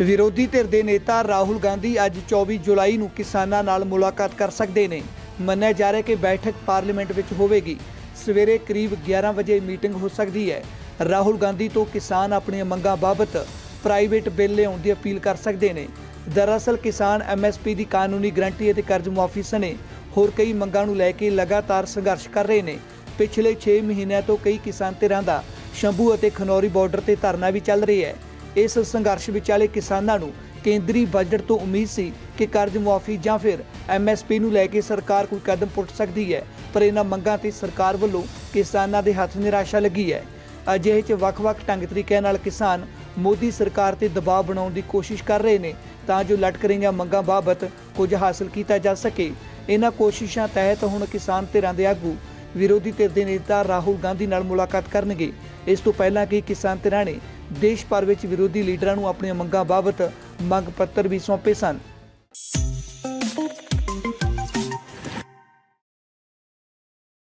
ਵਿਰੋਧੀ ਧਿਰ ਦੇ ਨੇਤਾ ਰਾਹੁਲ ਗਾਂਧੀ ਅੱਜ 24 ਜੁਲਾਈ ਨੂੰ ਕਿਸਾਨਾਂ ਨਾਲ ਮੁਲਾਕਾਤ ਕਰ ਸਕਦੇ ਨੇ। ਮੰਨਿਆ ਜਾ ਰਿਹਾ ਕਿ ਬੈਠਕ ਪਾਰਲੀਮੈਂਟ ਵਿੱਚ ਹੋਵੇਗੀ। ਸਵੇਰੇ ਕਰੀਬ 11 ਵਜੇ ਮੀਟਿੰਗ ਹੋ ਸਕਦੀ ਹੈ। ਰਾਹੁਲ ਗਾਂਧੀ ਤੋਂ ਕਿਸਾਨ ਆਪਣੀਆਂ ਮੰਗਾਂ ਬਾਬਤ ਪ੍ਰਾਈਵੇਟ ਬਿੱਲ ਲਿਆਉਣ ਦੀ ਅਪੀਲ ਕਰ ਸਕਦੇ ਨੇ। ਦਰਅਸਲ ਕਿਸਾਨ ਐਮਐਸਪੀ ਦੀ ਕਾਨੂੰਨੀ ਗਰੰਟੀ ਅਤੇ ਕਰਜ਼ ਮੁਆਫੀ ਸਣੇ ਹੋਰ ਕਈ ਮੰਗਾਂ ਨੂੰ ਲੈ ਕੇ ਲਗਾਤਾਰ ਸੰਘਰਸ਼ ਕਰ ਰਹੇ ਨੇ। ਪਿਛਲੇ 6 ਮਹੀਨਿਆਂ ਤੋਂ ਕਈ ਕਿਸਾਨ ਧਿਰਾਂ ਦਾ ਸ਼ੰਭੂ ਅਤੇ ਖਨੌਰੀ ਬਾਰਡਰ ਤੇ ਧਰਨਾ ਵੀ ਚੱਲ ਰਿਹਾ ਹੈ। ਇਸ ਸੰਘਰਸ਼ ਵਿਚਾਲੇ ਕਿਸਾਨਾਂ ਨੂੰ ਕੇਂਦਰੀ ਬਜਟ ਤੋਂ ਉਮੀਦ ਸੀ ਕਿ ਕਰਜ਼ ਮੁਆਫੀ ਜਾਂ ਫਿਰ ਐਮਐਸਪੀ ਨੂੰ ਲੈ ਕੇ ਸਰਕਾਰ ਕੋਈ ਕਦਮ ਪੁੱਟ ਸਕਦੀ ਹੈ, ਪਰ ਇਹਨਾਂ ਮੰਗਾਂ ਤੇ ਸਰਕਾਰ ਵੱਲੋਂ ਕਿਸਾਨਾਂ ਦੇ ਹੱਥ ਨਿਰਾਸ਼ਾ ਲੱਗੀ ਹੈ। ਅਜਿਹੇ 'ਚ ਵੱਖ-ਵੱਖ ਢੰਗ ਤਰੀਕਿਆਂ ਨਾਲ ਕਿਸਾਨ ਮੋਦੀ ਸਰਕਾਰ ਤੇ ਦਬਾਅ ਬਣਾਉਣ ਦੀ ਕੋਸ਼ਿਸ਼ ਕਰ ਰਹੇ ਨੇ, ਤਾਂ ਜੋ ਲਟਕ ਰਹੀਆਂ ਮੰਗਾਂ ਬਾਬਤ ਕੁਝ ਹਾਸਲ ਕੀਤਾ ਜਾ ਸਕੇ। ਇਹਨਾਂ ਕੋਸ਼ਿਸ਼ਾਂ ਤਹਿਤ ਹੁਣ ਕਿਸਾਨ ਧਿਰਾਂ ਦੇ ਆਗੂ ਵਿਰੋਧੀ ਧਿਰ ਦੇ ਨੇਤਾ ਰਾਹੁਲ ਗਾਂਧੀ ਨਾਲ ਮੁਲਾਕਾਤ ਕਰਨਗੇ। ਇਸ ਤੋਂ ਪਹਿਲਾਂ ਕਿ ਕਿਸਾਨ ਧਿਰਾਂ ਨੇ ਦੇਸ਼ ਭਰ ਵਿੱਚ ਵਿਰੋਧੀ ਲੀਡਰਾਂ ਨੂੰ ਆਪਣੀਆਂ ਮੰਗਾਂ ਬਾਬਤ ਮੰਗ ਪੱਤਰ ਵੀ ਸੌਂਪੇ ਸਨ।